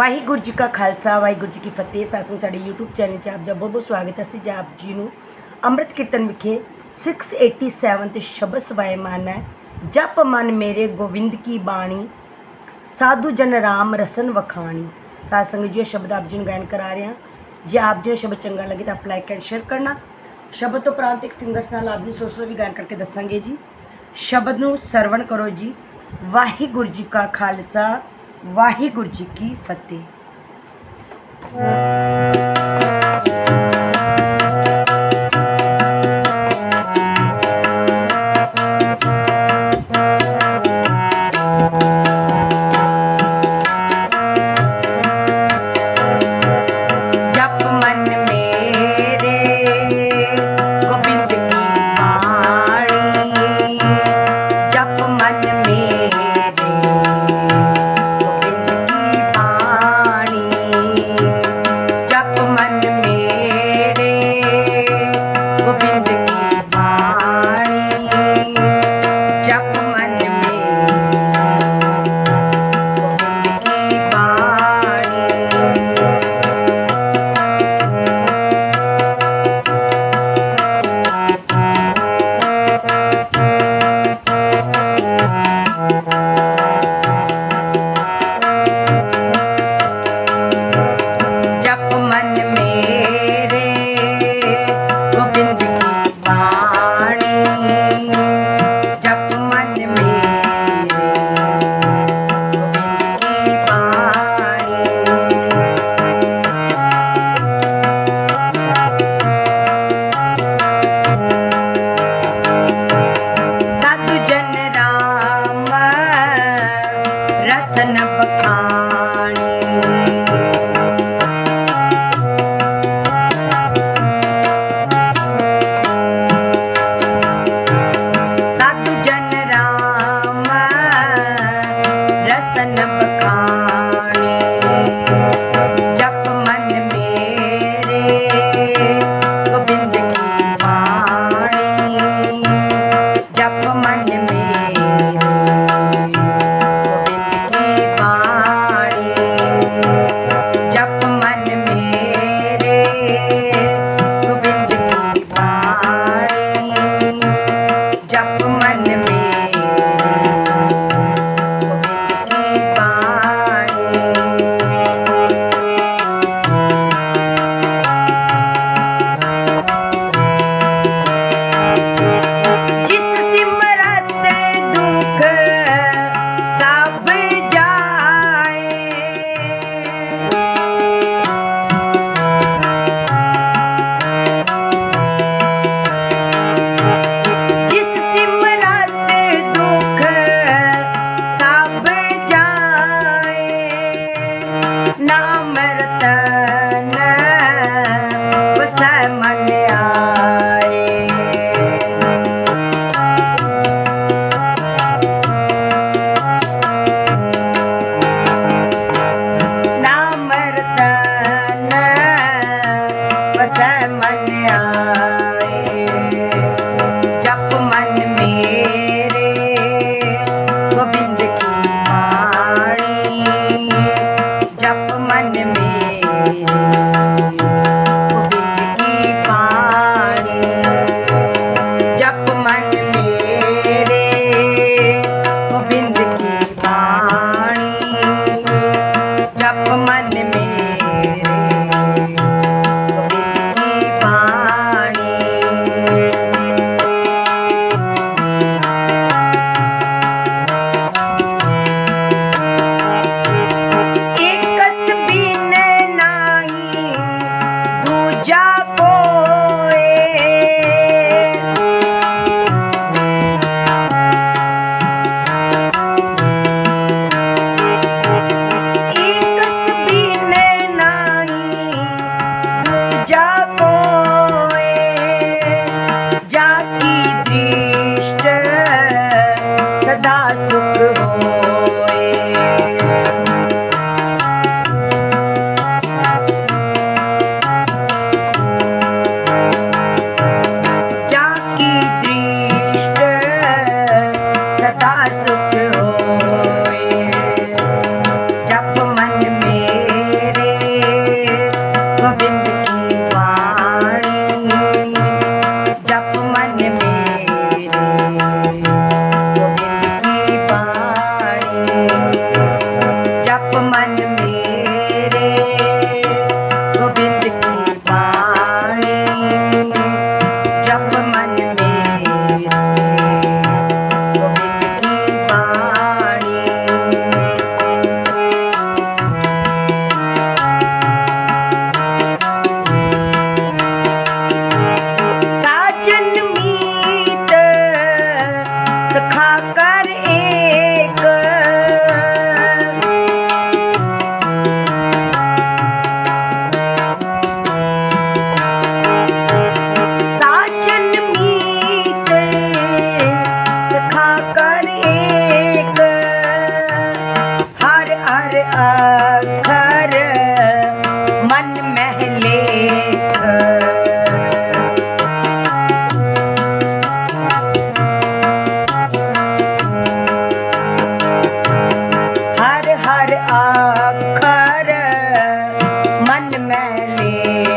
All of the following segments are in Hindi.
ਵਾਹਿਗੁਰੂ ਜੀ ਕਾ ਖਾਲਸਾ, ਵਾਹਿਗੁਰੂ ਜੀ ਕੀ ਫਤਿਹ। ਸਾਸਨ ਸਾਡੇ YouTube ਚੈਨਲ 'ਚ ਆਪ ਜੀ ਬਹੁਤ ਬਹੁਤ ਸਵਾਗਤ ਹੈ। ਅਸੀਂ ਜੀ ਆਪ ਜੀ ਨੂੰ ਅੰਮ੍ਰਿਤ ਕੀਰਤਨ ਵਿਖੇ 687 ਤੇ ਸ਼ਬਦ ਸਵਾਇਮਾਨ ਹੈ। ਜਪ ਮਨ ਮੇਰੇ ਗੋਬਿੰਦ ਕੀ ਬਾਣੀ, ਸਾਧੂ ਜਨ ਰਾਮ ਰਸਨ ਵਖਾਣੀ। ਸਾਧ ਜੀ ਇਹ ਸ਼ਬਦ ਆਪ ਜੀ ਨੂੰ ਗਾਇਨ ਕਰਾ ਰਹੇ ਹਾਂ। ਜੇ ਆਪ ਜੀ ਨੂੰ ਸ਼ਬਦ ਚੰਗਾ ਲੱਗੇ ਤਾਂ ਆਪ ਲਾਈਕ ਐਂਡ ਸ਼ੇਅਰ ਕਰਨਾ। ਸ਼ਬਦ ਤੋਂ ਉਪਰੰਤ ਇੱਕ ਫਿੰਗਰਸ ਨਾਲ ਆਪ ਜੀ ਸੋ ਸੋ ਵੀ ਗਾਇਨ ਕਰਕੇ ਦੱਸਾਂਗੇ ਜੀ। ਸ਼ਬਦ ਨੂੰ ਸਰਵਣ ਕਰੋ ਜੀ। ਵਾਹਿਗੁਰੂ ਜੀ ਕਾ ਖਾਲਸਾ। वाहिगुरु जी की फतेह। मन मैंने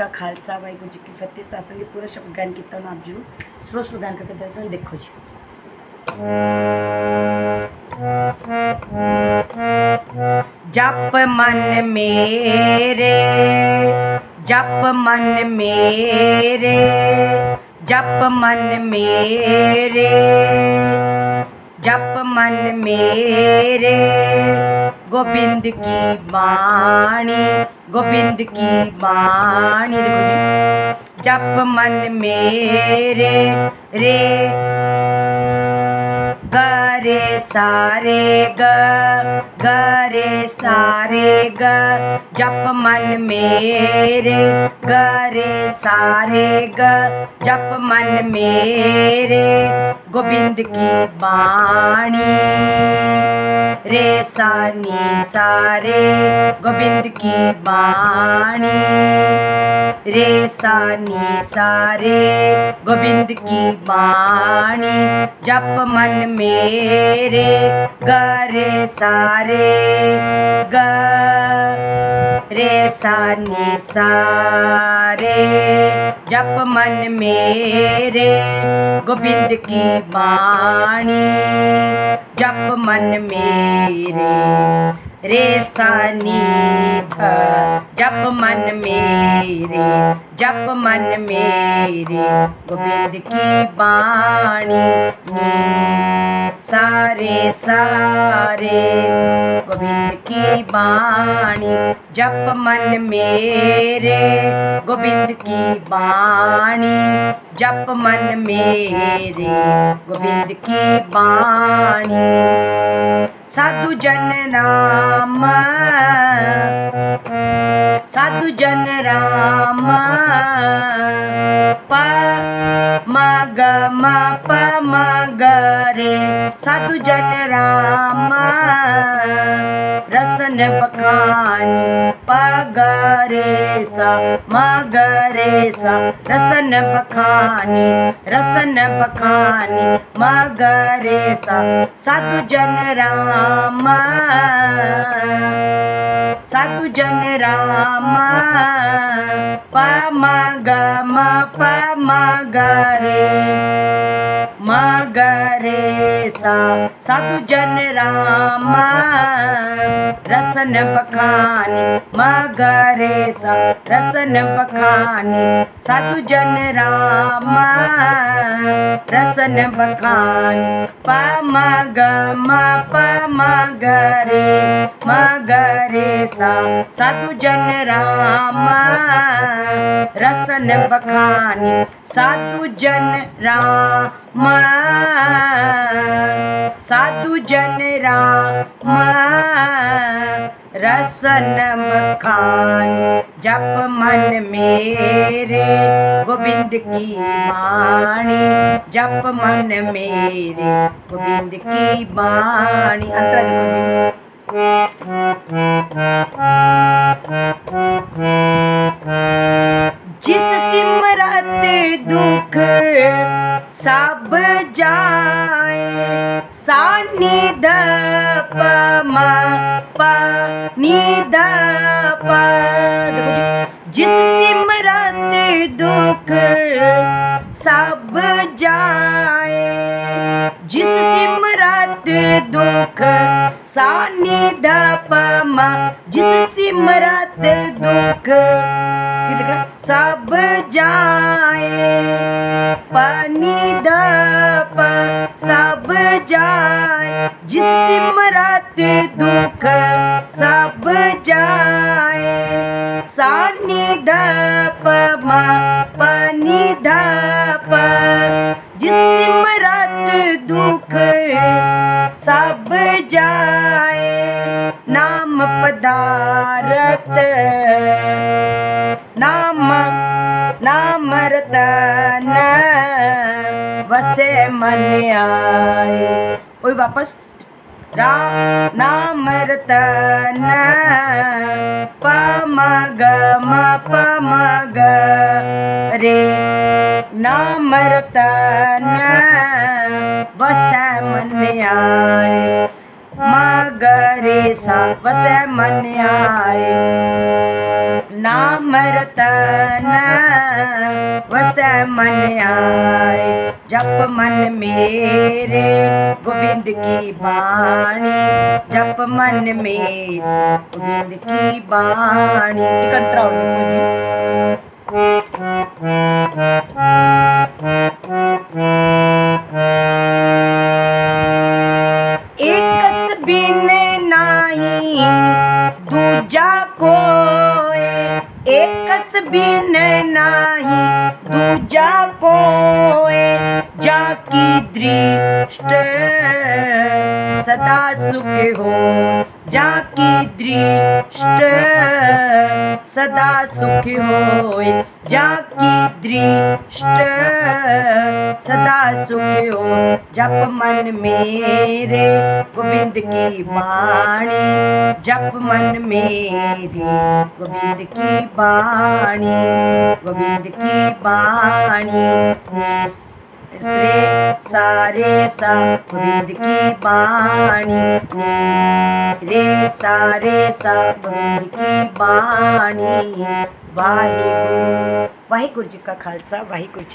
का खालसा वाहगुरु जी की फतेह शासन के पूरा शब्द गान किया आप जी स्रोत प्रदान करके दर्शन देखो जी। जप मन मेरे, जप मन मेरे, जप मन मेरे, जप मन मेरे। गोविंद की वाणी गोविंद की वाणी देखो जी जप मन मेरे रे ग रे सारे ग ग रे सारे ग जप मन मेरे ग रे सारे ग जप मन मेरे गोविंद की वाणी रे सानी सारे, गोविंद की वाणी रे सानी सारे, गोविंद की वाणी जप मन मेरे ग रे सारे। ग, रे सानी सारे। जप मन मेरे गोविंद की वाणी जप मन मेरे रे सानी जप मन मेरे, जप मन मेरे, गोविंद की नी सारे सारे गोविंद की वाणी, जप मन मेरे, गोविंद की वाणी। जप मन मेरे, गोविंद की वाणी। साधु जन राम। साधु जन राम। प ग म प रे साधु जन राम। रसन बखानी पगरे सा मगरे सा रसन पखानी रसन बखानी मगरे सा साधु जन Ram. satu jeng rama pamaga ma pamagare magare sa satu jeng rama रसन बखानी मगरे सा रसन बखानी साधु जन राम रसन बखानी पम ग म पम गरे मगरे सा सा साधुजन राम। रसन बखानी साधुजन राम। साधुजन राम। रसन मखान जप मन मेरे, गोविंद की बाणी जप मन मेरे, गोविंद की बाणी अंतर साने धप जिस मरत दुख सब जाए। पानी दप सब जाए। जिस मरत दुख सब जाए। साने दपमा पानी दप जिसी नारत नाम नाम रतन वसे मन आए ओए वापस। राम नाम रतन पम ग म पम ग रे। नाम रतन वसे मन आए ਮਗਰੇ ਸਾ ਵਸੈ ਮਨ ਆਏ ਨਾਮ ਰਤਨ ਵਸੈ ਮਨ ਜਪ ਮਨ ਮੇਰੇ ਗੋਬਿੰਦ ਕੀ ਬਾਣੀ ਜਪ ਮਨ ਮੇਰੇ ਗੋਬਿੰਦ ਕੀ ਬਾਣੀ ਇਕੰਤਰਾ ਹੋ ਇੱਕ बिन नाही दूजा कोए जाकी दृष्ट सदा सुख हो। जाकी दृष्ट, सदा सुखी होए। जाकी दृष्ट, सदा सुखी हो जप मन मेरे, गोविंद की बाणी जप मन मेरे, गोविंद की बाणी गोविंद की बाणी रे सारे सा खुद की बाणी रे सारे सा खुद की बाणी। वाहे वाहे गुरु जी का खालसा वाहे वाहिगुरु